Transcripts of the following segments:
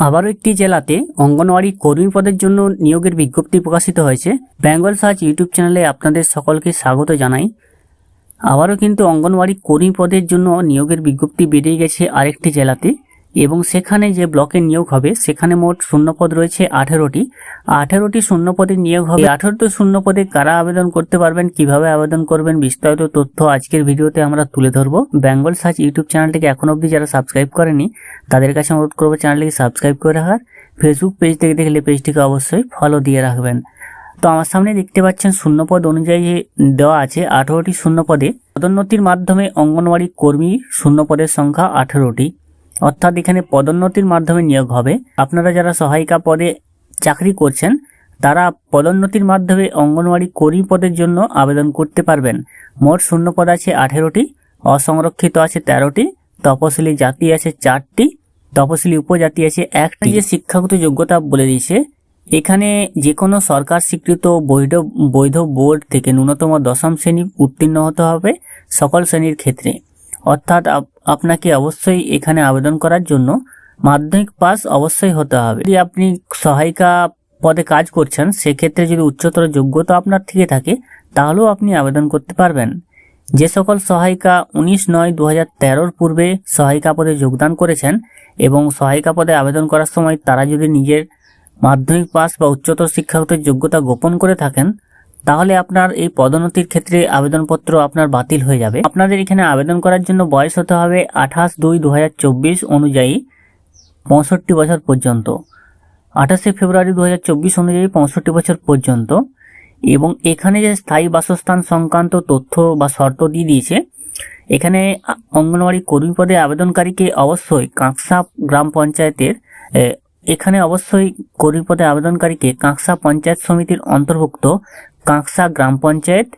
আবারও একটি জেলাতে অঙ্গনওয়াড়ি কর্মী পদের জন্য নিয়োগের বিজ্ঞপ্তি প্রকাশিত হয়েছে। বেঙ্গল সার্চ ইউটিউব চ্যানেলে আপনাদের সকলকে স্বাগত জানাই। আবারও কিন্তু অঙ্গনওয়াড়ি কর্মী পদের জন্য নিয়োগের বিজ্ঞপ্তি বেরিয়ে গেছে আরেকটি জেলাতে। এবং সেখানে যে ব্লকে নিয়োগ হবে, সেখানে মোট শূন্যপদ রয়েছে আঠেরোটি। আঠেরোটি শূন্যপদে নিয়োগ হবে। আঠেরোটি শূন্যপদে কারা আবেদন করতে পারবেন, কীভাবে আবেদন করবেন, বিস্তারিত তথ্য আজকের ভিডিওতে আমরা তুলে ধরবো। বেঙ্গল সার্চ ইউটিউব চ্যানেলটিকে এখন অবধি যারা সাবস্ক্রাইব করেনি, তাদের কাছে অনুরোধ করব চ্যানেলটিকে সাবস্ক্রাইব করে রাখার। ফেসবুক পেজ থেকে দেখলে পেজটিকে অবশ্যই ফলো দিয়ে রাখবেন। তো আমার সামনে দেখতে পাচ্ছেন শূন্যপদ অনুযায়ী দেওয়া আছে আঠেরোটি শূন্যপদে। পদোন্নতির মাধ্যমে অঙ্গনওয়াড়ি কর্মী শূন্যপদের সংখ্যা আঠেরোটি। অর্থাৎ এখানে পদোন্নতির মাধ্যমে নিয়োগ হবে। আপনারা যারা সহায়িকা পদে চাকরি করছেন, তারা পদোন্নতির মাধ্যমে অঙ্গনওয়াড়ি কর্মী পদের জন্য আবেদন করতে পারবেন। মোট শূন্যপদ আছে আঠেরোটি, অসংরক্ষিত আছে তেরোটি, তপশিলি জাতি আছে চারটি, তপশিলি উপজাতি আছে একটি। যে শিক্ষাগত যোগ্যতা বলে দিয়েছে, এখানে যে কোনো সরকার স্বীকৃত বৈধ বৈধ বোর্ড থেকে ন্যূনতম দশম শ্রেণি উত্তীর্ণ হতে হবে সকল শ্রেণির ক্ষেত্রে। অর্থাৎ আপ- আপনাকে অবশ্যই এখানে আবেদন করার জন্য মাধ্যমিক পাস অবশ্যই হতে হবে। যদি আপনি সহায়িকা পদে কাজ করছেন, সেক্ষেত্রে যদি উচ্চতর যোগ্যতা আপনার থেকে থাকে, তাহলেও আপনি আবেদন করতে পারবেন। যে সকল সহায়িকা উনিশ নয় দু হাজার তেরোর পূর্বে সহায়িকা পদে যোগদান করেছেন এবং সহায়িকা পদে আবেদন করার সময় তারা যদি নিজের মাধ্যমিক পাস বা উচ্চতর শিক্ষাগত যোগ্যতা গোপন করে থাকেন তাহলে আপনার এই পদোন্নতির ক্ষেত্রে আবেদনপত্র আপনার বাতিল হয়ে যাবে। আপনাদের এখানে আবেদন করার জন্য বয়স হতে হবে আঠাশ দুই দু অনুযায়ী পঁয়ষট্টি বছর পর্যন্ত। আঠাশে ফেব্রুয়ারি দু হাজার চব্বিশ অনুযায়ী পঁয়ষট্টি বছর পর্যন্ত। এবং এখানে যে স্থায়ী বাসস্থান সংক্রান্ত তথ্য বা শর্ত দিয়ে দিয়েছে, এখানে অঙ্গনওয়াড়ি কর্মী পদে আবেদনকারীকে অবশ্যই কাঁকসা গ্রাম পঞ্চায়েতের এখানে অবশ্যই কর্মী পদে আবেদনকারীকে কাঁকসা পঞ্চায়েত সমিতির অন্তর্ভুক্ত কাঁকসা গ্রাম পঞ্চায়েত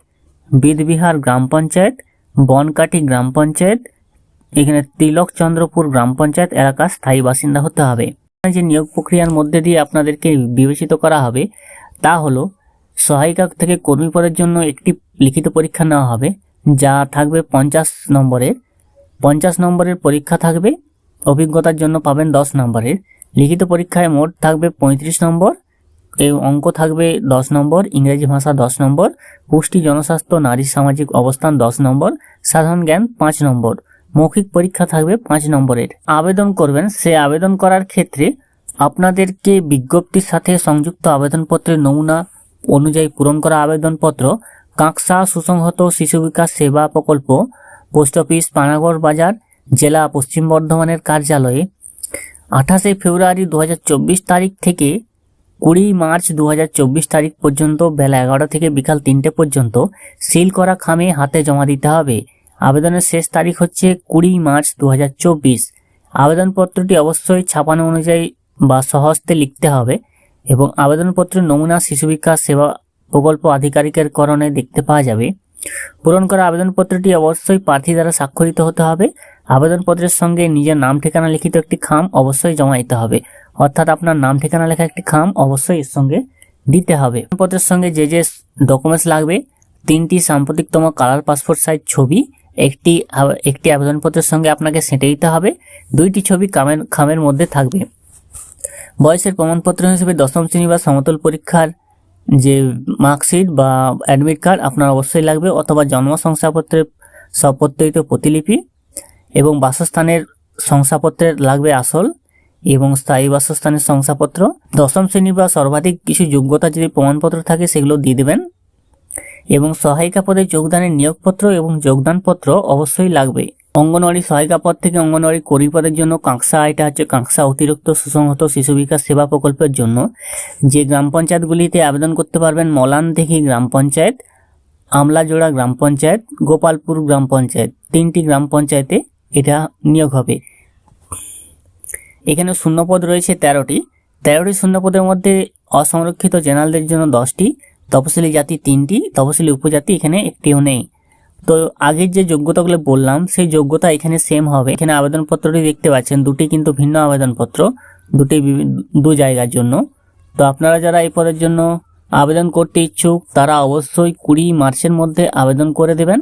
বিদবিহার গ্রাম পঞ্চায়েত বনকাটি গ্রাম পঞ্চায়েত, এখানে তিলক চন্দ্রপুর গ্রাম পঞ্চায়েত এলাকার স্থায়ী বাসিন্দা হতে হবে। যে নিয়োগ প্রক্রিয়ার মধ্যে দিয়ে আপনাদেরকে বিবেচিত করা হবে, তা হলো সহায়িকা থেকে কর্মী পদের জন্য একটি লিখিত পরীক্ষা নেওয়া হবে, যা থাকবে পঞ্চাশ নম্বরের। পঞ্চাশ নম্বরের পরীক্ষা থাকবে, অভিজ্ঞতার জন্য পাবেন দশ নম্বরের। লিখিত পরীক্ষায় মোট থাকবে পঁয়ত্রিশ নম্বর। এই অঙ্ক থাকবে দশ নম্বর, ইংরেজি ভাষা দশ নম্বর, পুষ্টি, জনস্বাস্থ্য, নারী সামাজিক অবস্থান দশ নম্বর, সাধারণ জ্ঞান পাঁচ নম্বর। মৌখিক পরীক্ষা থাকবে পাঁচ নম্বরের। আবেদন করবেন, সে আবেদন করার ক্ষেত্রে আপনাদেরকে বিজ্ঞপ্তির সাথে সংযুক্ত আবেদনপত্রের নমুনা অনুযায়ী পূরণ করা আবেদনপত্র, কাঁকসা সুসংহত শিশু বিকাশ সেবা প্রকল্প, পোস্ট অফিস, পানাগড় বাজার, জেলা পশ্চিম বর্ধমানের কার্যালয়ে আঠাশে ফেব্রুয়ারি দু হাজার চব্বিশ তারিখ থেকে কুড়ি মার্চ দু হাজার চব্বিশ তারিখ পর্যন্ত বেলা এগারো থেকে বিকাল তিনটে পর্যন্ত সিল করা খামে হাতে জমা দিতে হবে। আবেদনের শেষ তারিখ হচ্ছে কুড়ি মার্চ দু হাজার চব্বিশ। আবেদনপত্রটি অবশ্যই ছাপানো অনুযায়ী বা সহস্তে লিখতে হবে এবং আবেদনপত্রের নমুনা শিশু বিকাশ সেবা প্রকল্প আধিকারিকের করণে দেখতে পাওয়া যাবে। পূরণ করা আবেদনপত্রটি অবশ্যই প্রার্থী দ্বারা স্বাক্ষরিত হতে হবে। আবেদনপত্রের সঙ্গে নিজের নাম ঠিকানা লিখিত একটি খাম অবশ্যই জমা দিতে হবে। অর্থাৎ আপনার নাম, ঠিকানা লেখা একটি খাম অবশ্যই এর সঙ্গে দিতে হবে। আবেদনপত্রের সঙ্গে যে যে ডকুমেন্টস লাগবে, তিনটি সাম্প্রতিকতম কালার পাসপোর্ট সাইজ ছবি, একটি একটি আবেদনপত্রের সঙ্গে আপনাকে সেঁটে দিতে হবে। দুইটি ছবি খামের খামের মধ্যে থাকবে। বয়সের প্রমাণপত্র হিসেবে দশম শ্রেণি বা সমতল পরীক্ষার যে মার্কশিট বা অ্যাডমিট কার্ড আপনার অবশ্যই লাগবে, অথবা জন্ম শংসাপত্রের সপত্রিত প্রতিলিপি এবং বাসস্থানের শংসাপত্রের লাগবে আসল। এবং স্থায়ী বাসস্থানের শংসাপত্র, দশম শ্রেণি বা সর্বাধিক কিছু যোগ্যতা যদি প্রমাণপত্র থাকে, সেগুলো দিয়ে দেবেন। এবং সহায়িকা পদে যোগদানের নিয়োগপত্র এবং যোগদানপত্র অবশ্যই লাগবে। অঙ্গনওয়াড়ি সহায়িকা পদ থেকে অঙ্গনওয়াড়ি কর্মী পদের জন্য কাঁকসা এটা হচ্ছে কাঁকসা অতিরিক্ত সুসংহত শিশু বিকাশ সেবা প্রকল্পের জন্য। যে গ্রাম পঞ্চায়েতগুলিতে আবেদন করতে পারবেন মলান থেকে গ্রাম পঞ্চায়েত, আমলাজোড়া গ্রাম পঞ্চায়েত, গোপালপুর গ্রাম পঞ্চায়েত। তিনটি গ্রাম পঞ্চায়েতে এটা নিয়োগ হবে। এখানে শূন্যপদ রয়েছে তেরোটি। তেরোটি শূন্যপদের মধ্যে অসংরক্ষিত জেনারেলদের জন্য দশটি, তপশিলি জাতি তিনটি, তপশিলি উপজাতি এখানে একটিও নেই। তো আগের যে যোগ্যতাগুলো বললাম, সেই যোগ্যতা এখানে সেম হবে। এখানে আবেদনপত্রটি দেখতে পাচ্ছেন, দুটি কিন্তু ভিন্ন আবেদনপত্র, দুটি দু জায়গার জন্য। তো আপনারা যারা এই পদের জন্য আবেদন করতে ইচ্ছুক, তারা অবশ্যই কুড়ি মার্চের মধ্যে আবেদন করে দেবেন।